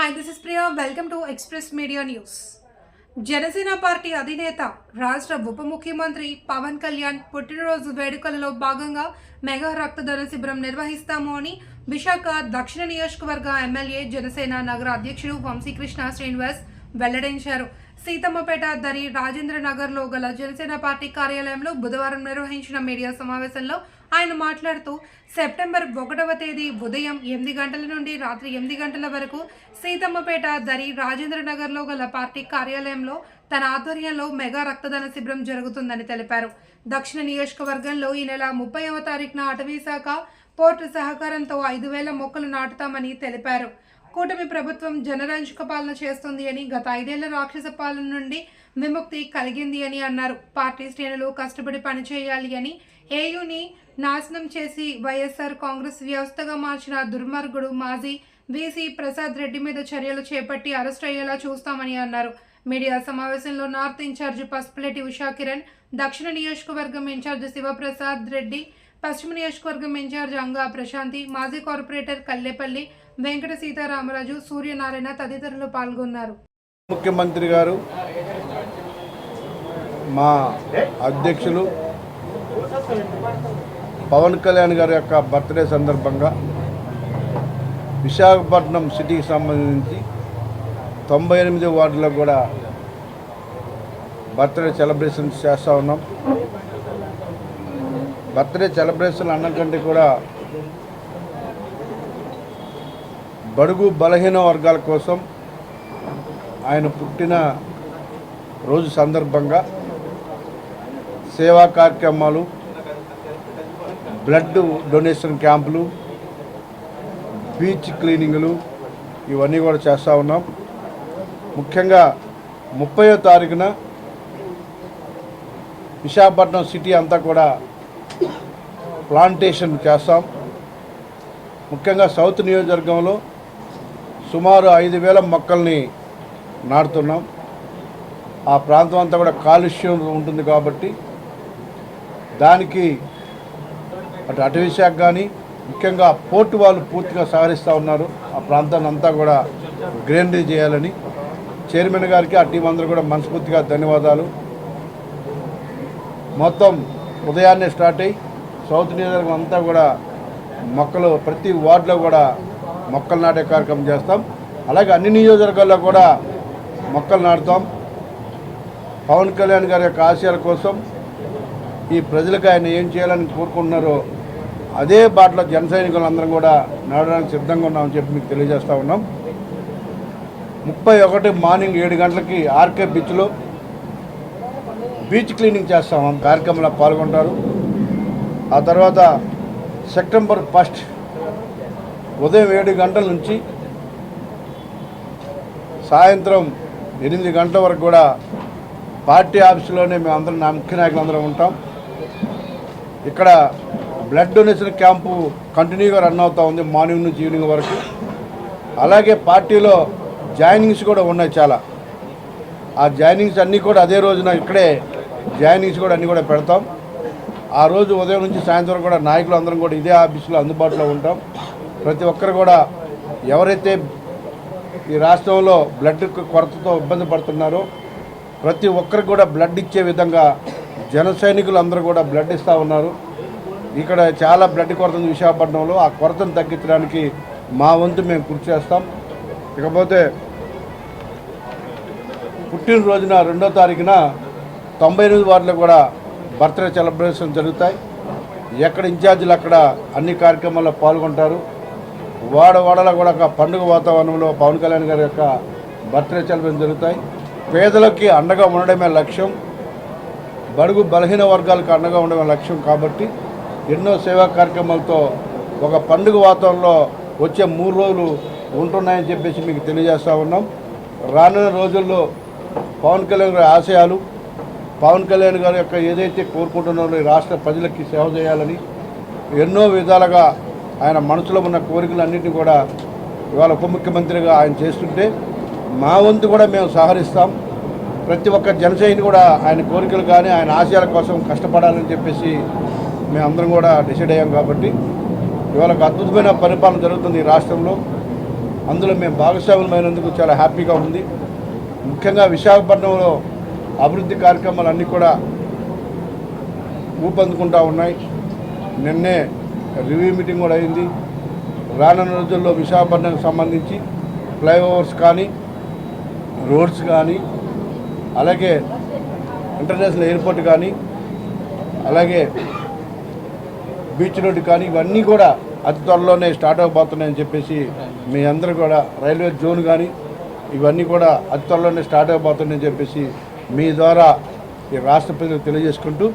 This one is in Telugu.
Hi this is Priya welcome to express media news Janasena party అధినేత రాష్ట్ర ఉప ముఖ్యమంత్రి పవన్ కళ్యాణ్ పుట్టినరోజు వేడుకలలో భాగంగా మెగా రక్తదాన శిబిరం నిర్వహిస్తాము అని విశాఖ దక్షిణ నియోజకవర్గ ఎమ్మెల్యే జనసేన నగర అధ్యక్షుడు వంశీకృష్ణ శ్రీనివాస్ వెల్లడించారు. సీతమ్మపేట దరి రాజేంద్ర నగర్లో గల జనసేన పార్టీ కార్యాలయంలో బుధవారం నిర్వహించిన మీడియా సమావేశంలో ఆయన మాట్లాడుతూ సెప్టెంబర్ ఒకటవ తేదీ ఉదయం ఎనిమిది గంటల నుండి రాత్రి ఎనిమిది గంటల వరకు సీతమ్మపేట దరి రాజేంద్రనగర్లో గల పార్టీ కార్యాలయంలో తన ఆధ్వర్యంలో మెగా రక్తదాన శిబిరం జరుగుతుందని తెలిపారు. దక్షిణ నియోజకవర్గంలో ఈ నెల ముప్పైవ తారీఖున అటవీ శాఖ పోర్టు సహకారంతో ఐదు వేల మొక్కలు నాటుతామని తెలిపారు. కూటమి ప్రభుత్వం జనరంజక పాలన చేస్తుంది అని గత ఐదేళ్ళ రాక్షస పాలన నుండి విముక్తి కలిగింది అని అన్నారు. పార్టీ శ్రేణులు కష్టపడి పనిచేయాలి అని ఏయుని నాశనం చేసి వైఎస్ఆర్ కాంగ్రెస్ వ్యవస్థగా మార్చిన దుర్మార్గుడు మాజీ వీసీ ప్రసాద్ రెడ్డి మీద చర్యలు చేపట్టి అరెస్ట్ అయ్యేలా చూస్తామని అన్నారు. మీడియా సమావేశంలో నార్త్ ఇన్ఛార్జి పసుపులేటి ఉషా కిరణ్ దక్షిణ నియోజకవర్గం ఇన్ఛార్జి శివప్రసాద్ రెడ్డి పశ్చిమ నియోజకవర్గం ఇన్ఛార్జ్ అంగా ప్రశాంతి మాజీ కార్పొరేటర్ కల్లేపల్లి వెంకట సీతారామరాజు సూర్యనారాయణ తదితరులు పాల్గొన్నారు. ముఖ్యమంత్రి గారు మా అధ్యక్షులు పవన్ కళ్యాణ్ గారి యొక్క బర్త్డే సందర్భంగా విశాఖపట్నం సిటీకి సంబంధించి తొంభై ఎనిమిది వార్డులో కూడా బర్త్డే సెలబ్రేషన్స్ చేస్తూ ఉన్నాం. బర్త్డే సెలబ్రేషన్ అన్నం కంటే కూడా బడుగు బలహీన వర్గాల కోసం ఆయన పుట్టిన రోజు సందర్భంగా సేవా కార్యక్రమాలు బ్లడ్ డొనేషన్ క్యాంపులు బీచ్ క్లీనింగ్లు ఇవన్నీ కూడా చేస్తూ ఉన్నాం. ముఖ్యంగా ముప్పయో తారీఖున విశాఖపట్నం సిటీ అంతా కూడా ప్లాంటేషన్ చేస్తాం. ముఖ్యంగా సౌత్ నియోజకవర్గంలో సుమారు ఐదు వేల మొక్కల్ని నాటుతున్నాం. ఆ ప్రాంతం అంతా కూడా కాలుష్యం ఉంటుంది కాబట్టి దానికి అటు అటవీ శాఖ కానీ ముఖ్యంగా పోర్టు వాళ్ళు పూర్తిగా సహకరిస్తూ ఉన్నారు. ఆ ప్రాంతాన్ని అంతా కూడా గ్రీనరీ చేయాలని. చైర్మన్ గారికి ఆ టీం అందరూ కూడా మనస్ఫూర్తిగా ధన్యవాదాలు. మొత్తం ఉదయాన్నే స్టార్ట్ అయ్యి సౌత్ నియోజకవర్గం అంతా కూడా మొక్కలు ప్రతి వార్డులో కూడా మొక్కలు నాటే కార్యక్రమం చేస్తాం. అలాగే అన్ని నియోజకవర్గాల్లో కూడా మొక్కలు నాటుతాం. పవన్ కళ్యాణ్ గారి యొక్క ఆశయాల కోసం ఈ ప్రజలకు ఆయన ఏం చేయాలని కోరుకుంటున్నారో అదే బాటలో జన సైనికులందరం కూడా నడవడానికి సిద్ధంగా ఉన్నామని చెప్పి మీకు తెలియజేస్తూ ఉన్నాం. ముప్పై ఒకటి మార్నింగ్ ఏడు గంటలకి ఆర్కే బీచ్లో బీచ్ క్లీనింగ్ చేస్తాం. కార్యక్రమంలో పాల్గొంటారు. ఆ తర్వాత సెప్టెంబర్ ఫస్ట్ ఉదయం ఏడు గంటల నుంచి సాయంత్రం ఎనిమిది గంటల వరకు కూడా పార్టీ ఆఫీసులోనే మేము అందరం నా ముఖ్య నాయకులు అందరం ఉంటాం. ఇక్కడ బ్లడ్ డొనేషన్ క్యాంపు కంటిన్యూగా రన్ అవుతూ ఉంది మార్నింగ్ నుంచి ఈవినింగ్ వరకు. అలాగే పార్టీలో జాయినింగ్స్ కూడా ఉన్నాయి చాలా. ఆ జాయినింగ్స్ అన్నీ కూడా అదే రోజున ఇక్కడే జాయినింగ్స్ కూడా అన్నీ కూడా పెడతాం. ఆ రోజు ఉదయం నుంచి సాయంత్రం కూడా నాయకులు అందరం కూడా ఇదే ఆఫీసులో అందుబాటులో ఉంటాం. ప్రతి ఒక్కరు కూడా ఎవరైతే ఈ రాష్ట్రంలో బ్లడ్ కొరతతో ఇబ్బంది పడుతున్నారో ప్రతి ఒక్కరికి కూడా బ్లడ్ ఇచ్చే విధంగా జన సైనికులు అందరూ కూడా బ్లడ్ ఇస్తూ ఉన్నారు. ఇక్కడ చాలా బ్లడ్ కొరత ఉంది విశాఖపట్నంలో ఆ కొరతను తగ్గించడానికి మా వంతు మేము కృషి చేస్తాం. ఇకపోతే పుట్టినరోజున రెండో తారీఖున తొంభై ఎనిమిది వార్డులో కూడా బర్త్డే సెలబ్రేషన్ జరుగుతాయి. ఎక్కడ ఇన్ఛార్జీలు అక్కడ అన్ని కార్యక్రమాల్లో పాల్గొంటారు. వాడ వాడలో కూడా ఒక పండుగ వాతావరణంలో పవన్ కళ్యాణ్ గారి యొక్క బర్త్డే సెలబ్రేషన్ జరుగుతాయి. పేదలకి అండగా ఉండడమే లక్ష్యం. బడుగు బలహీన వర్గాలకు అండగా ఉండడమే లక్ష్యం కాబట్టి ఎన్నో సేవా కార్యక్రమాలతో ఒక పండుగ వాతావరణంలో వచ్చే మూడు రోజులు ఉంటున్నాయని చెప్పేసి మీకు తెలియజేస్తూ ఉన్నాం. రానున్న రోజుల్లో పవన్ కళ్యాణ్ గారి ఆశయాలు పవన్ కళ్యాణ్ గారి యొక్క ఏదైతే కోరుకుంటున్నారో ఈ రాష్ట్ర ప్రజలకి సేవ చేయాలని ఎన్నో విధాలుగా ఆయన మనసులో ఉన్న కోరికలన్నింటినీ కూడా ఇవాళ ఉప ముఖ్యమంత్రిగా ఆయన చేస్తుంటే మా వంతు కూడా మేము సహకరిస్తాం. ప్రతి ఒక్క జనసేని కూడా ఆయన కోరికలు కానీ ఆయన ఆశయాల కోసం కష్టపడాలని చెప్పేసి మేమందరం కూడా డిసైడ్ అయ్యాం కాబట్టి ఇవాళ ఒక అద్భుతమైన పరిపాలన జరుగుతుంది ఈ రాష్ట్రంలో. అందులో మేము భాగస్వాములమైనందుకు చాలా హ్యాపీగా ఉంది. ముఖ్యంగా విశాఖపట్నంలో అభివృద్ధి కార్యక్రమాలు అన్నీ కూడా ఊపందుకుంటూ ఉన్నాయి. నిన్నే రివ్యూ మీటింగ్ కూడా అయింది. రానున్న రోజుల్లో విశాఖపట్నంకి సంబంధించి ఫ్లైఓవర్స్ కానీ రోడ్స్ కానీ అలాగే ఇంటర్నేషనల్ ఎయిర్పోర్ట్ కానీ అలాగే బీచ్ రోడ్డు కానీ ఇవన్నీ కూడా అతి త్వరలోనే స్టార్ట్ అవబోతున్నాయని చెప్పేసి మీ అందరూ కూడా రైల్వే జోన్ కానీ ఇవన్నీ కూడా అతి త్వరలోనే స్టార్ట్ అవబోతున్నాయని చెప్పేసి మీ ద్వారా ఈ రాష్ట్ర ప్రజలకు తెలియజేసుకుంటూ